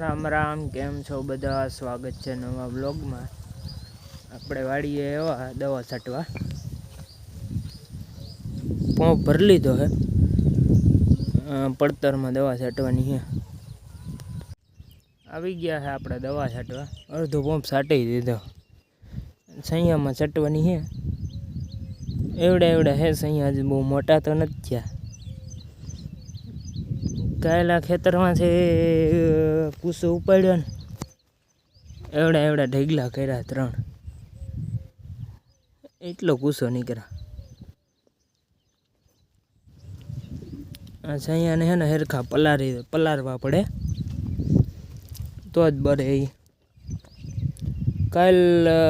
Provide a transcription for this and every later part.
રામ રામ, કેમ છો બધા? સ્વાગત છે નવા બ્લોગમાં આપણે વાડીએ એવા દવા છાંટવા. પંપ ભરી લીધો હે. પડતરમાં દવા છાંટવાની છે આવી ગયા છે આપણે દવા છાંટવા. અડધો પંપ છાંટી દીધો. સૈયામાં છાંટવાની છે એવડા એવડા હે, સૈયા હજી બહુ મોટા તો નથી થયા. કાયલા ખેતરમાંથી કૂસો ઉપાડ્યો ને. એવડા એવડા ઢગલા કર્યા ત્રણ. એટલો કૂસો નીકળ્યા. અચ્છા અહીંયાને હે ને હેરખા પલારી, પલારવા પડે. તો જ બરે એ કાલ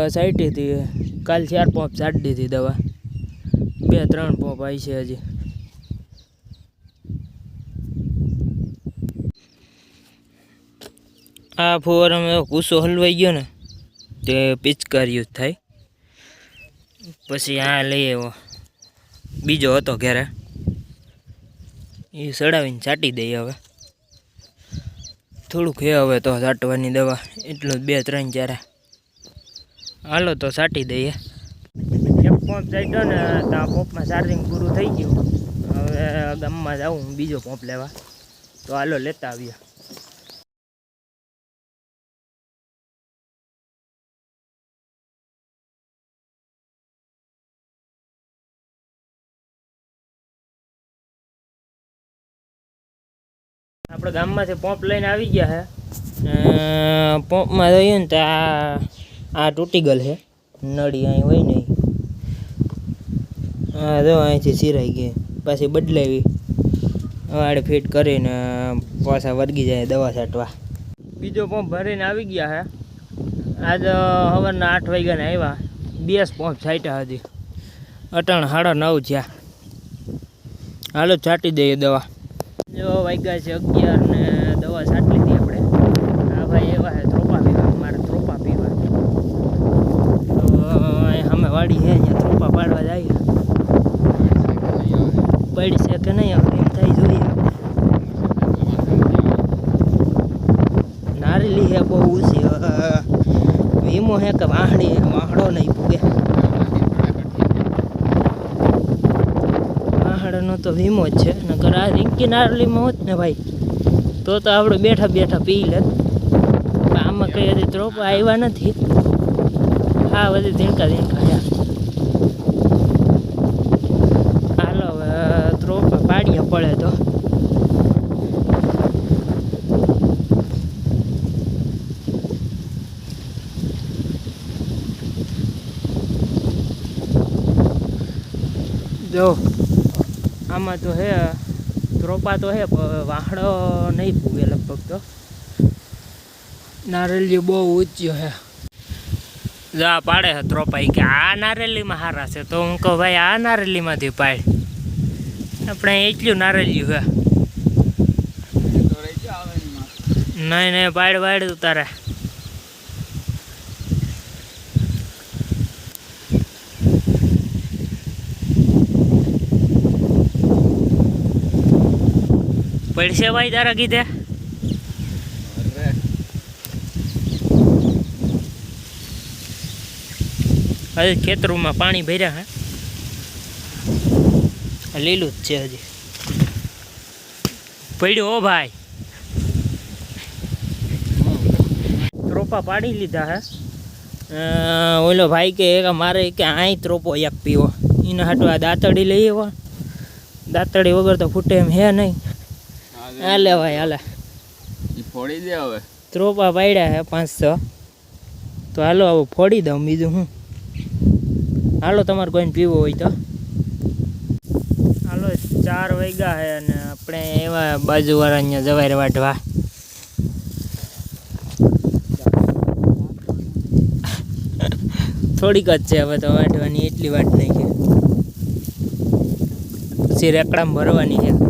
સાઈટી હતી કાલ ચાર પોપ છાંટી હતી દવા. બે, ત્રણ પોપ આવી છે હજી. આ ફુવારામાં કૂસો હલવાઈ ગયો ને, તે પિચકારીઓ થાય. પછી આ લઈ આવ્યો. બીજો હતો ઘરે. એ સડાવીને છાંટી દઈએ હવે. થોડુંક હે હવે તો છાંટવાની દવા, એટલું બે ત્રણ ચાર. હાલો તો છાંટી દઈએ. એક પંપ ગયો ને, તો આ પંપમાં ચાર્જિંગ પૂરું થઈ ગયું. હવે ગામમાં જાઉં બીજો પંપ લેવા. તો હાલો લેતા આવીએ. આપણે ગામમાંથી પંપ લઈને આવી ગયા છે પંપમાં જોઈએ ને તો આ આ તૂટી ગયેલ છે નળી અહીં હોય નહીં. હા જો અહીંથી સિરાઈ ગઈ. પાછી બદલાવી. વાડે ફિટ કરીને પાછા વર્ગી જાય દવા છાંટવા. બીજો પંપ ભરીને આવી ગયા છે આજ સવારના આઠ વાગ્યાને આવ્યા. બેસ પંપ છાંટ્યા હજી. અટાણ સાડા નવ થયા. હાલો છાંટી દઈએ દવા. જો વાગ્યા છે અગિયાર ને દવા છાંટી લીધી આપણે. આ ભાઈ, એવા છે ત્રોપા પીવા મારે ત્રોપા પીવા. તો અમે વાડી છે અહીંયા ત્રોપા પાડવા જઈએ પડી છે કે નહીં આપણે એમ થાય જોઈએ. નારેલી છે બહુ ઊંચી વીમો હે કે વાહણી વાહડો નહીં પૂગે. વાહડનો તો વીમો જ છે, નકર આ રિંકી નારલીમાં હોત ને ભાઈ, તો તો આપણે બેઠા બેઠા પી લે. આમાં કઈ હજી ત્રોપ આવ્યા નથી. હા, બધી ધીણકા ધીણકા છે હાલો હવે ત્રોપા પાડીએ પડે તો જો આમાં તો હે ત્રોપા તો હે વાહડો નહીં પૂગે લગભગ તો. નારેલી બહુ ઊંચ્યો હે. જા પાડે છે ત્રોપાઈ કે આ નારેલીમાં હારા છે તો હું કહું ભાઈ આ નારેલીમાંથી પાડ. આપણે એટલું નારેલિયું હે. નહીં નહીં પાડ પાડ તારે. પડશે ભાઈ તારા કીધે? હજી ખેતરોમાં પાણી ભર્યા હે. લીલું જ છે હજી. પડ્યો ઓ ભાઈ. ત્રોપા પાડી લીધા હે. ઓલો ભાઈ કે મારે કે આઈ ત્રોપો એક પીવો. એના હાટવા આ દાંતડી લઈ આવ્યો. દાંતડી વગર તો ફૂટે એમ હે નહીં. હાલે ભાઈ હાલે. ફોડી દે હવે. ત્રોપા પાડ્યા છે પાંચસો. તો હાલો આવું ફોડી દઉં બીજું હું. હાલો તમારે કોઈને પીવો હોય તો. હાલો ચાર વાગ્યા છે અને આપણે એવા બાજુવાળા અહીંયા જવાય વાઢવા. થોડીક જ છે હવે તો વાઢવાની એટલી વાટ નહીં છે પછી રેકડામાં ભરવાની છે.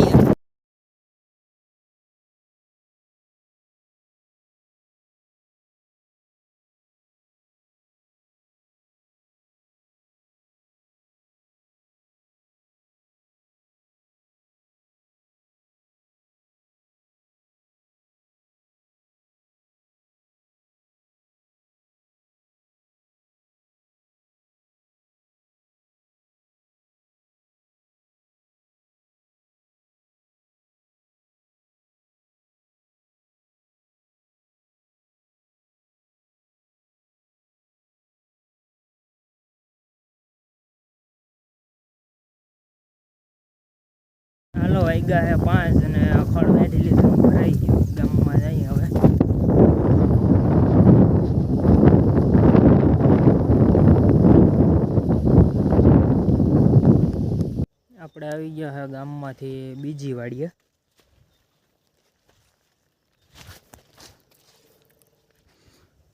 જવાય ગયા છે પાંચ અને ખડ વેઠી લીધું ભરાઈ ગયું, ગામમાં જઈએ હવે. આપણે આવી ગયા છે ગામમાંથી બીજી વાડીએ.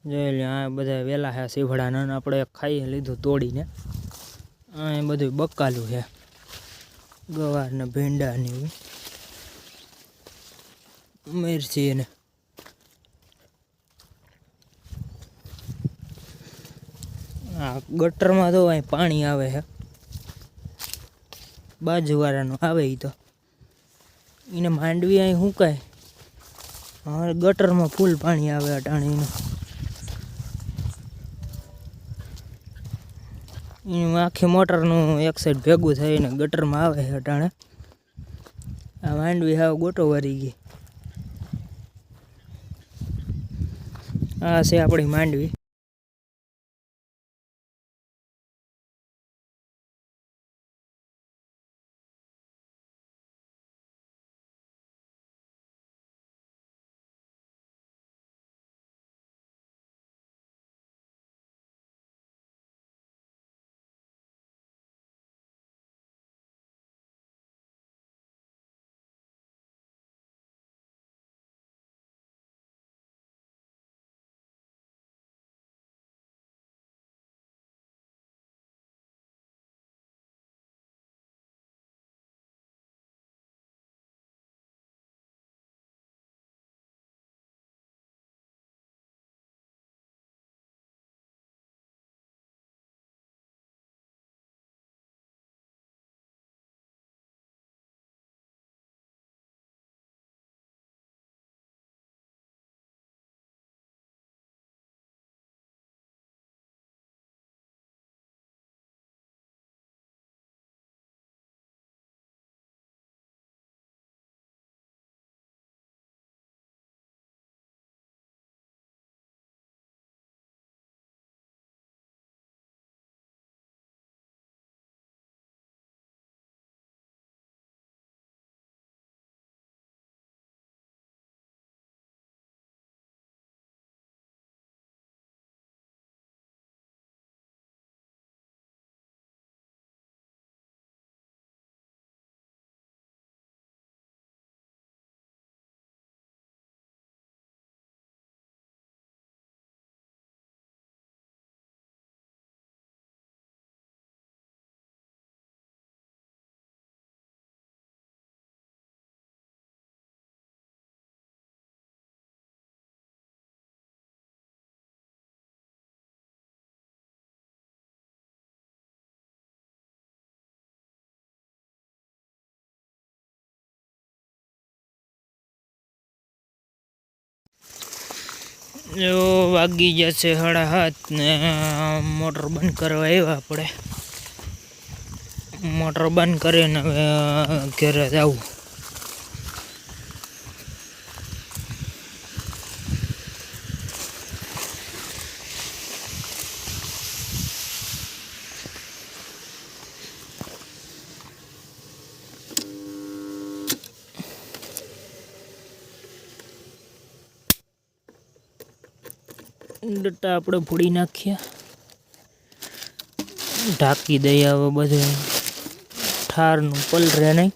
જોઈ લે આ બધા વેલા છે સીભડાના ને આપણે ખાઈ લીધું તોડીને. આ બધું બકાલું છે ગવાર ને ભીંડા ને એવું ને. આ ગટરમાં તો અહીં પાણી આવે છે. બાજુવાળાનું આવે એ તો. એને માંડવી અહીં સુકાય હવે ગટરમાં ફૂલ પાણી આવે અટાણીનું. આખી મોટરનું એક સાઈડ ભેગું થઈને ગટરમાં આવે અટાણે. આ માંડવી હાવ ગોટો વરી ગઈ. આ છે આપણી માંડવી. જો વાગી જશે સાડા હાથ ને મોટર બંધ કરવા આવ્યા આપણે. મોટર બંધ કરીને હવે ઘરે જવું ડટ્ટા આપણે ફોડી નાખીએ. ઢાંકી દઈએ હવે બધું. ઠારનું પલરે નહીં.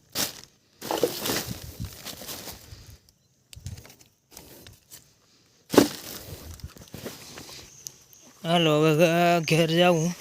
હાલો, હવે ઘેર જાવું.